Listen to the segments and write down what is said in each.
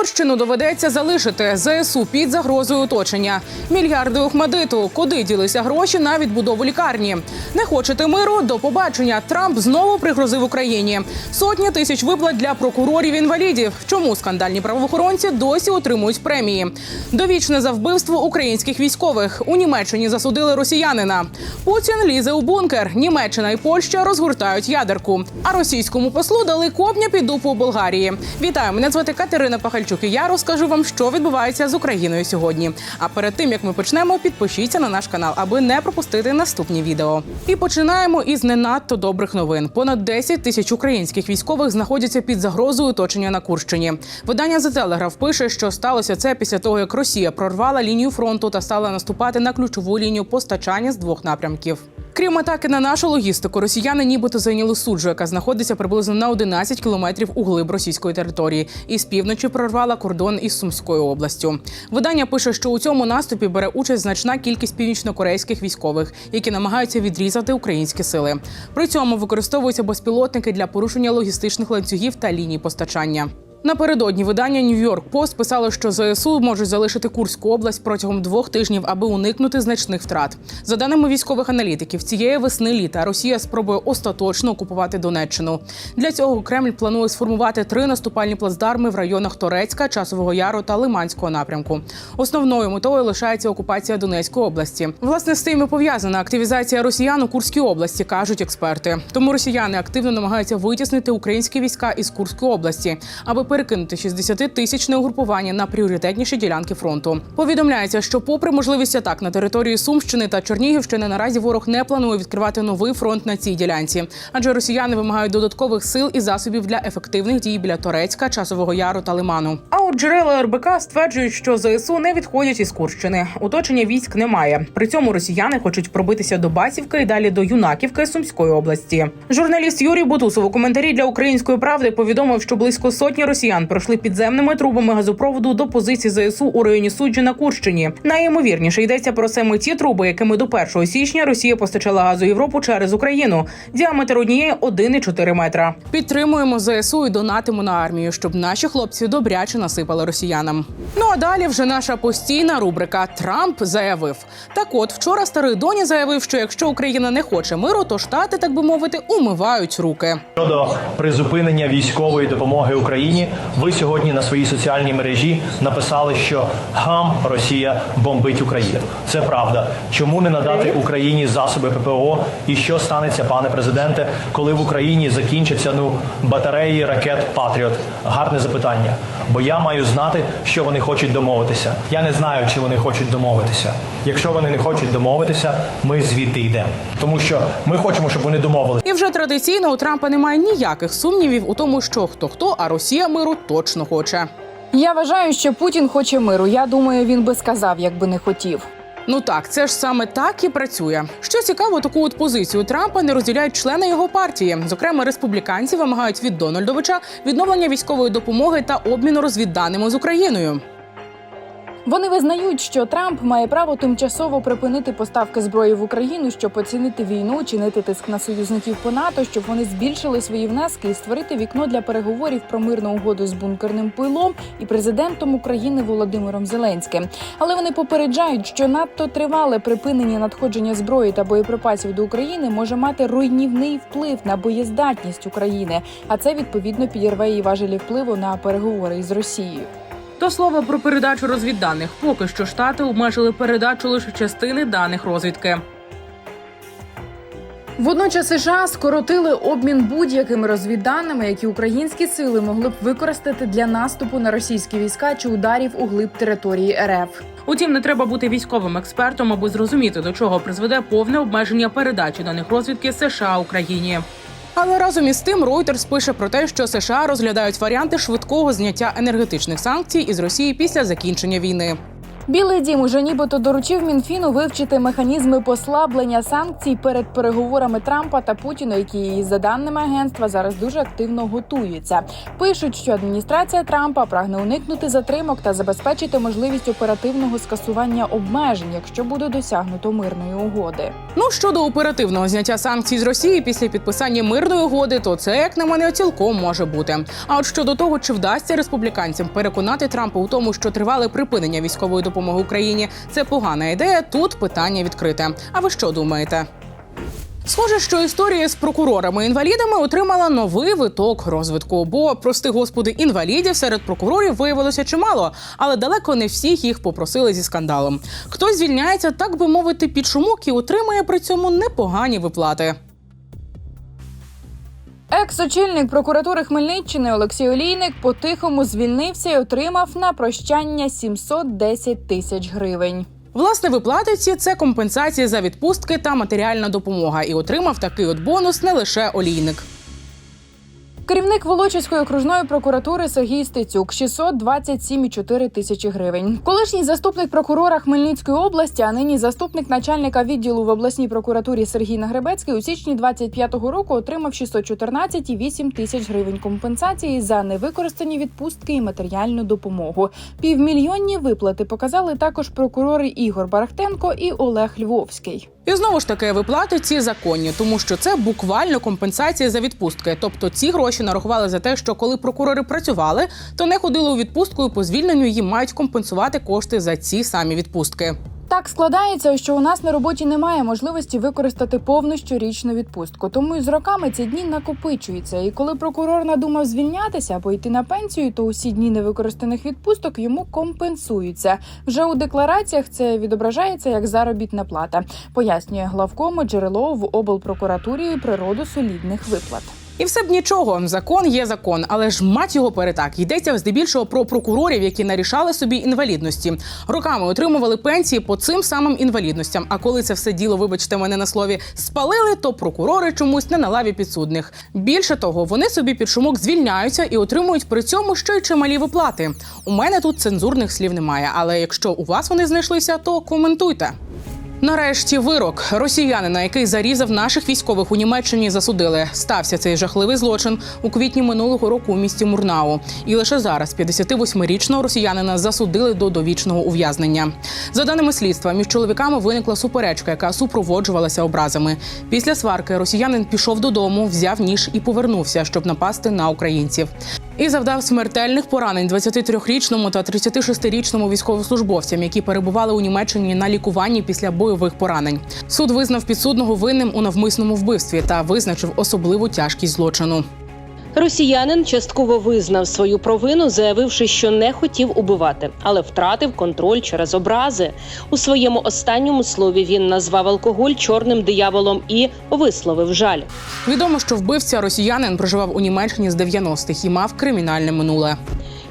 Курщину доведеться залишити ЗСУ під загрозою оточення. Мільярди Охмадиту. Куди ділися гроші на відбудову лікарні? Не хочете миру? До побачення. Трамп знову пригрозив Україні. Сотні тисяч виплат для прокурорів інвалідів. Чому скандальні правоохоронці досі отримують премії? Довічне за вбивство українських військових у Німеччині засудили росіянина. Путін лізе у бункер. Німеччина і Польща розгортають ядерку. А російському послу дали копня під дупу у Болгарії. Вітаю, мене звати Катерина Пахальчук. І я розкажу вам, що відбувається з Україною сьогодні. А перед тим як ми почнемо, підпишіться на наш канал, аби не пропустити наступні відео. І починаємо із не надто добрих новин. Понад 10 тисяч українських військових знаходяться під загрозою оточення на Курщині. Видання The Telegraph пише, що сталося це після того, як Росія прорвала лінію фронту та стала наступати на ключову лінію постачання з двох напрямків. Крім атаки на нашу логістику, росіяни нібито зайняли суджу, яка знаходиться приблизно на 11 кілометрів у глиб російської території, і з півночі прорвала кордон із Сумською областю. Видання пише, що у цьому наступі бере участь значна кількість північнокорейських військових, які намагаються відрізати українські сили. При цьому використовуються безпілотники для порушення логістичних ланцюгів та ліній постачання. Напередодні видання Нью-Йорк Пост писало, що ЗСУ можуть залишити Курську область протягом двох тижнів, аби уникнути значних втрат. За даними військових аналітиків, цієї весни літа Росія спробує остаточно окупувати Донеччину. Для цього Кремль планує сформувати три наступальні плацдарми в районах Торецька, Часового Яру та Лиманського напрямку. Основною метою лишається окупація Донецької області. Власне з цим і пов'язана активізація росіян у Курській області, кажуть експерти. Тому росіяни активно намагаються витіснити українські війська із Курської області, аби перекинути 60-тисячне угрупування на пріоритетніші ділянки фронту. Повідомляється, що, попри можливість атак на території Сумщини та Чернігівщини, наразі ворог не планує відкривати новий фронт на цій ділянці, адже росіяни вимагають додаткових сил і засобів для ефективних дій біля Торецька, Часового Яру та Лиману. А от джерела РБК стверджують, що ЗСУ не відходять із Курщини. Оточення військ немає. При цьому росіяни хочуть пробитися до Басівки і далі до Юнаківки Сумської області. Журналіст Юрій Бутусов у коментарі для української правди повідомив, що близько сотні росіян пройшли підземними трубами газопроводу до позиції ЗСУ у районі суджі на Курщині. Найімовірніше йдеться про саме ті труби, якими до 1 січня Росія постачала газу Європу через Україну. Діаметр однієї 1,4 метра. Підтримуємо ЗСУ і донатимо на армію, щоб наші хлопці добряче насипали росіянам. Ну а далі вже наша постійна рубрика Трамп заявив. Так, от вчора старий доні заявив, що якщо Україна не хоче миру, то штати, так би мовити, умивають руки. Щодо призупинення військової допомоги Україні, ви сьогодні на своїй соціальній мережі написали, що гам Росія бомбить Україну. Це правда. Чому не надати Україні засоби ППО? І що станеться, пане президенте, коли в Україні закінчаться ну батареї ракет Патріот? Гарне запитання. Бо я маю знати, що вони хочуть домовитися. Я не знаю, чи вони хочуть домовитися. Якщо вони не хочуть домовитися, ми звідти йдемо. Тому що ми хочемо, щоб вони домовилися. І вже традиційно у Трампа немає ніяких сумнівів у тому, що хто хто, а Росія миру точно хоче. Я вважаю, що Путін хоче миру. Я думаю, він би сказав, якби не хотів. Ну так, це ж саме так і працює. Що цікаво, таку от позицію Трампа не розділяють члени його партії. Зокрема, республіканці вимагають від Дональдовича відновлення військової допомоги та обміну розвідданими з Україною. Вони визнають, що Трамп має право тимчасово припинити поставки зброї в Україну, щоб оцінити війну, чинити тиск на союзників по НАТО, щоб вони збільшили свої внески і створити вікно для переговорів про мирну угоду з бункерним пилом і президентом України Володимиром Зеленським. Але вони попереджають, що надто тривале припинення надходження зброї та боєприпасів до України може мати руйнівний вплив на боєздатність України, а це відповідно підірве її важелі впливу на переговори із Росією. До слова про передачу розвідданих. Поки що штати обмежили передачу лише частини даних розвідки. Водночас США скоротили обмін будь-якими розвідданими, які українські сили могли б використати для наступу на російські війська чи ударів у глиб території РФ. Утім, не треба бути військовим експертом, аби зрозуміти, до чого призведе повне обмеження передачі даних розвідки США Україні. Але разом із тим Reuters пише про те, що США розглядають варіанти швидкого зняття енергетичних санкцій із Росії після закінчення війни. Білий дім уже нібито доручив Мінфіну вивчити механізми послаблення санкцій перед переговорами Трампа та Путіна, які за даними агентства зараз дуже активно готуються. Пишуть, що адміністрація Трампа прагне уникнути затримок та забезпечити можливість оперативного скасування обмежень, якщо буде досягнуто мирної угоди. Ну щодо оперативного зняття санкцій з Росії після підписання мирної угоди, то це як на мене цілком може бути. А от щодо того, чи вдасться республіканцям переконати Трампа у тому, що тривале припинення військової допомоги Україні це погана ідея. Тут питання відкрите. А ви що думаєте? Схоже, що історія з прокурорами-інвалідами отримала новий виток розвитку. Бо, прости господи, інвалідів серед прокурорів виявилося чимало, але далеко не всіх їх попросили зі скандалом. Хтось звільняється, так би мовити, під шумок і отримує при цьому непогані виплати. Екс-очільник прокуратури Хмельниччини Олексій Олійник по-тихому звільнився і отримав на прощання 710 тисяч гривень. Власне, виплати ці це компенсація за відпустки та матеріальна допомога. І отримав такий от бонус не лише олійник. Керівник Волочиської окружної прокуратури Сергій Стецюк 627,4 тисячі гривень. Колишній заступник прокурора Хмельницької області, а нині заступник начальника відділу в обласній прокуратурі Сергій Нагребецький у січні 25-го року отримав 614,8 тисяч гривень компенсації за невикористані відпустки і матеріальну допомогу. Півмільйонні виплати показали також прокурори Ігор Барахтенко і Олег Львовський. І знову ж таки виплати ці законні, тому що це буквально компенсація за відпустки. Тобто ці гроші нарахували за те, що коли прокурори працювали, то не ходили у відпустку і по звільненню їм мають компенсувати кошти за ці самі відпустки. Так складається, що у нас на роботі немає можливості використати повну щорічну відпустку. Тому і з роками ці дні накопичуються. І коли прокурор надумав звільнятися або йти на пенсію, то усі дні невикористаних відпусток йому компенсуються. Вже у деклараціях це відображається як заробітна плата, пояснює главкому джерело в облпрокуратурі природу солідних виплат. І все б нічого, закон є закон, але ж мать його перетак йдеться здебільшого про прокурорів, які нарішали собі інвалідності. Роками отримували пенсії по цим самим інвалідностям. А коли це все діло, вибачте мене на слові, спалили, то прокурори чомусь не на лаві підсудних. Більше того, вони собі під шумок звільняються і отримують при цьому ще й чималі виплати. У мене тут цензурних слів немає, але якщо у вас вони знайшлися, то коментуйте. Нарешті вирок росіянина, який зарізав наших військових у Німеччині, засудили. Стався цей жахливий злочин у квітні минулого року у місті Мурнау. І лише зараз 58-річного росіянина засудили до довічного ув'язнення. За даними слідства, між чоловіками виникла суперечка, яка супроводжувалася образами. Після сварки росіянин пішов додому, взяв ніж і повернувся, щоб напасти на українців. І завдав смертельних поранень 23-річному та 36-річному військовослужбовцям, які перебували у Німеччині на лікуванні після бойових поранень. Суд визнав підсудного винним у навмисному вбивстві та визначив особливу тяжкість злочину. Росіянин частково визнав свою провину, заявивши, що не хотів убивати, але втратив контроль через образи. У своєму останньому слові він назвав алкоголь чорним дияволом і висловив жаль. Відомо, що вбивця росіянин проживав у Німеччині з 90-х і мав кримінальне минуле.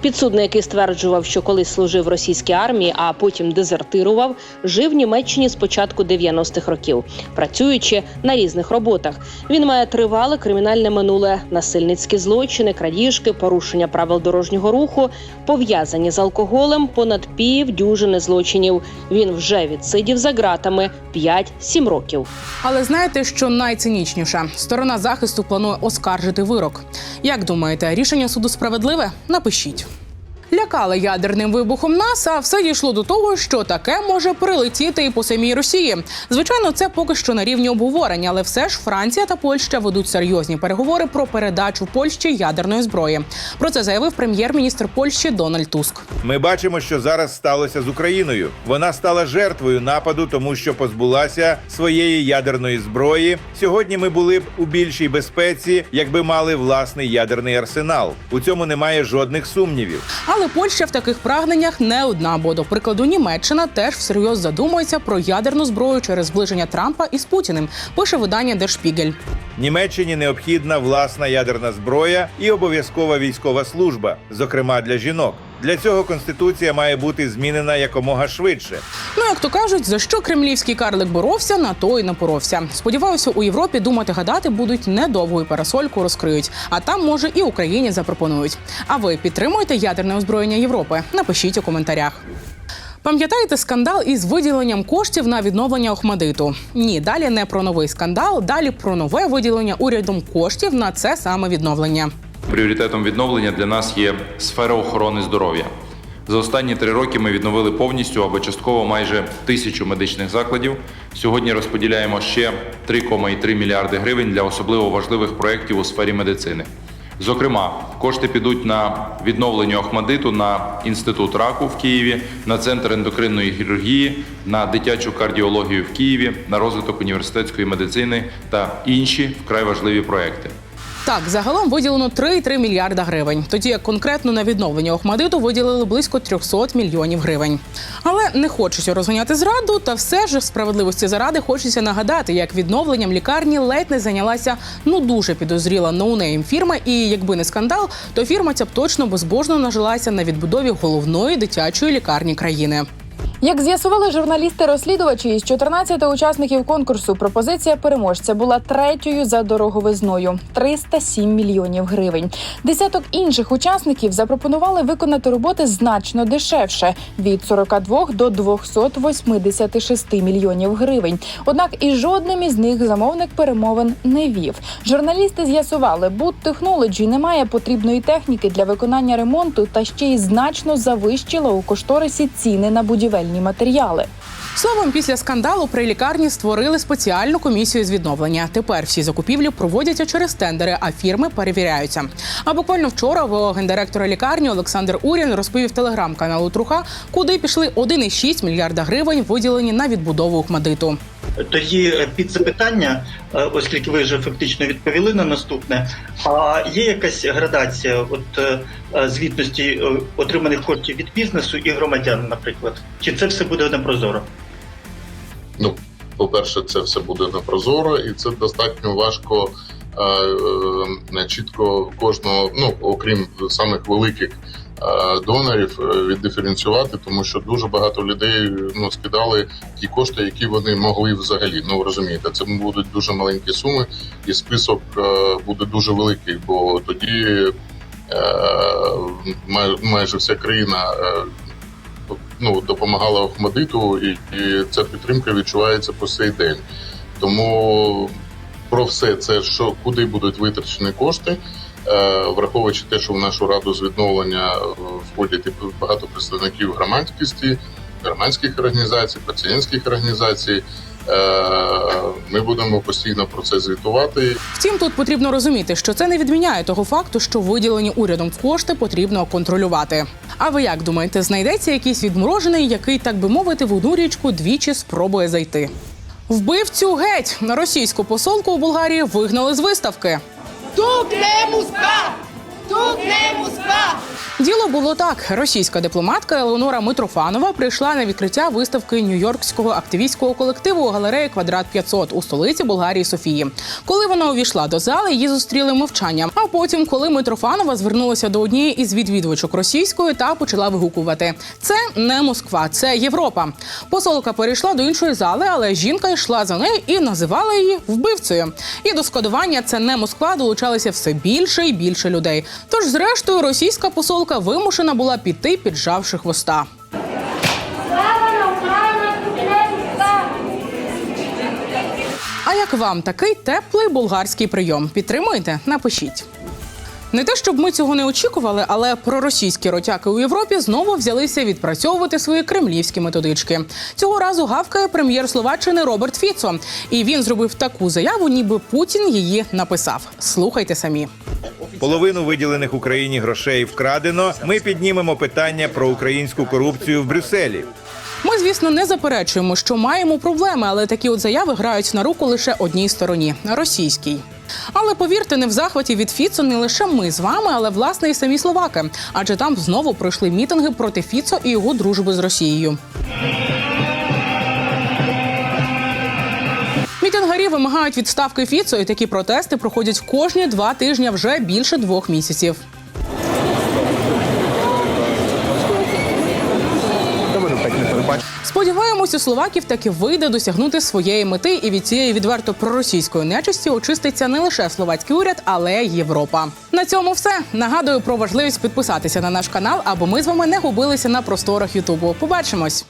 Підсудний, який стверджував, що колись служив в російській армії, а потім дезертирував, жив в Німеччині з початку 90-х років, працюючи на різних роботах. Він має тривале кримінальне минуле, насильницькі злочини, крадіжки, порушення правил дорожнього руху, пов'язані з алкоголем, понад пів дюжини злочинів. Він вже відсидів за ґратами 5-7 років. Але знаєте, що найцинічніше? Сторона захисту планує оскаржити вирок. Як думаєте, рішення суду справедливе? Напишіть. Лякали ядерним вибухом нас, а все дійшло до того, що таке може прилетіти і по самій Росії. Звичайно, це поки що на рівні обговорення, але все ж Франція та Польща ведуть серйозні переговори про передачу Польщі ядерної зброї. Про це заявив прем'єр-міністр Польщі Дональд Туск. Ми бачимо, що зараз сталося з Україною. Вона стала жертвою нападу, тому що позбулася своєї ядерної зброї. Сьогодні ми були б у більшій безпеці, якби мали власний ядерний арсенал. У цьому немає жодних сумнівів. Але Польща в таких прагненнях не одна, бо до прикладу Німеччина теж всерйоз задумується про ядерну зброю через зближення Трампа із Путіним. Пише видання Der. Німеччині необхідна власна ядерна зброя і обов'язкова військова служба, зокрема для жінок. Для цього конституція має бути змінена якомога швидше. Ну як то кажуть, за що кремлівський карлик боровся, на то й напоровся. Сподіваюся, у Європі думати гадати будуть недовго і парасольку розкриють. А там може і Україні запропонують. А ви підтримуєте ядерне озброєння Європи? Напишіть у коментарях. Пам'ятаєте скандал із виділенням коштів на відновлення Охмадиту? Ні, далі не про новий скандал, далі про нове виділення урядом коштів на це саме відновлення. Пріоритетом відновлення для нас є сфера охорони здоров'я. За останні три роки ми відновили повністю або частково майже тисячу медичних закладів. Сьогодні розподіляємо ще 3,3 мільярди гривень для особливо важливих проєктів у сфері медицини. Зокрема, кошти підуть на відновлення Охмадиту, на інститут раку в Києві, на центр ендокринної хірургії, на дитячу кардіологію в Києві, на розвиток університетської медицини та інші вкрай важливі проекти. Так, загалом виділено 3,3 мільярда гривень. Тоді як конкретно на відновлення Охмадиту виділили близько 300 мільйонів гривень. Але не хочеться розганяти зраду, та все ж справедливості заради хочеться нагадати, як відновленням лікарні ледь не зайнялася ну дуже підозріла ноунейм фірма. І якби не скандал, то фірма ця б точно безбожно нажилася на відбудові головної дитячої лікарні країни. Як з'ясували журналісти-розслідувачі, із 14 учасників конкурсу пропозиція переможця була третьою за дороговизною 307 мільйонів гривень. Десяток інших учасників запропонували виконати роботи значно дешевше від 42 до 286 мільйонів гривень. Однак і жодним із них замовник перемовин не вів. Журналісти з'ясували, Boot Technology не має потрібної техніки для виконання ремонту та ще й значно завищила у кошторисі ціни на будівельні матеріали. Словом, після скандалу при лікарні створили спеціальну комісію з відновлення. Тепер всі закупівлі проводяться через тендери, а фірми перевіряються. А буквально вчора ВО гендиректора лікарні Олександр Урін розповів телеграм-каналу Труха, куди пішли 1,6 мільярда гривень, виділені на відбудову Охмадиту. Тоді е, під запитання, е, оскільки ви вже фактично відповіли на наступне, а є якась градація от е, звітності отриманих коштів від бізнесу і громадян, наприклад? Чи це все буде непрозоро? Ну, по-перше, це все буде непрозоро, і це достатньо важко чітко кожного, ну окрім самих великих донорів, е, віддиференціювати, тому що дуже багато людей ну скидали ті кошти, які вони могли взагалі. Ну розумієте, це будуть дуже маленькі суми, і список е, буде дуже великий, бо тоді е, майже вся країна. Е, ну, допомагала Охмадиту, і, і ця підтримка відчувається по сей день. Тому про все це, що куди будуть витрачені кошти, е, враховуючи те, що в нашу раду з відновлення е, входять і багато представників громадськості, громадських організацій, пацієнтських організацій. е, Ми будемо постійно про це звітувати. Втім, тут потрібно розуміти, що це не відміняє того факту, що виділені урядом кошти потрібно контролювати. А ви як думаєте, знайдеться якийсь відморожений, який, так би мовити, в одну річку двічі спробує зайти? Вбивцю геть на російську посолку у Болгарії вигнали з виставки. Тут не Москва! Тут не Москва! Діло було так: російська дипломатка Елеонора Митрофанова прийшла на відкриття виставки нью-йоркського активістського колективу галереї Квадрат 500 у столиці Болгарії Софії. Коли вона увійшла до зали, її зустріли мовчанням. А потім, коли Митрофанова звернулася до однієї із відвідувачок російської та почала вигукувати: це не Москва, це Європа. Посолка перейшла до іншої зали, але жінка йшла за нею і називала її вбивцею. І до складування це не Москва долучалися все більше і більше людей. Тож, зрештою, російська посолка вимушена була піти, піджавши хвоста. А як вам такий теплий болгарський прийом? Підтримуєте? Напишіть. Не те, щоб ми цього не очікували, але проросійські ротяки у Європі знову взялися відпрацьовувати свої кремлівські методички. Цього разу гавкає прем'єр Словаччини Роберт Фіцо, і він зробив таку заяву, ніби Путін її написав. Слухайте самі. Половину виділених Україні грошей вкрадено. Ми піднімемо питання про українську корупцію в Брюсселі. Ми, звісно, не заперечуємо, що маємо проблеми, але такі от заяви грають на руку лише одній стороні російській. Але повірте, не в захваті від Фіцо не лише ми з вами, але власне і самі словаки. Адже там знову пройшли мітинги проти Фіцо і його дружби з Росією. Мітингарі вимагають відставки Фіцо, і такі протести проходять кожні два тижні вже більше двох місяців. Сподіваємось, у словаків таки вийде досягнути своєї мети, і від цієї відверто проросійської нечисті очиститься не лише словацький уряд, але й Європа. На цьому все нагадую про важливість підписатися на наш канал, аби ми з вами не губилися на просторах Ютубу. Побачимось.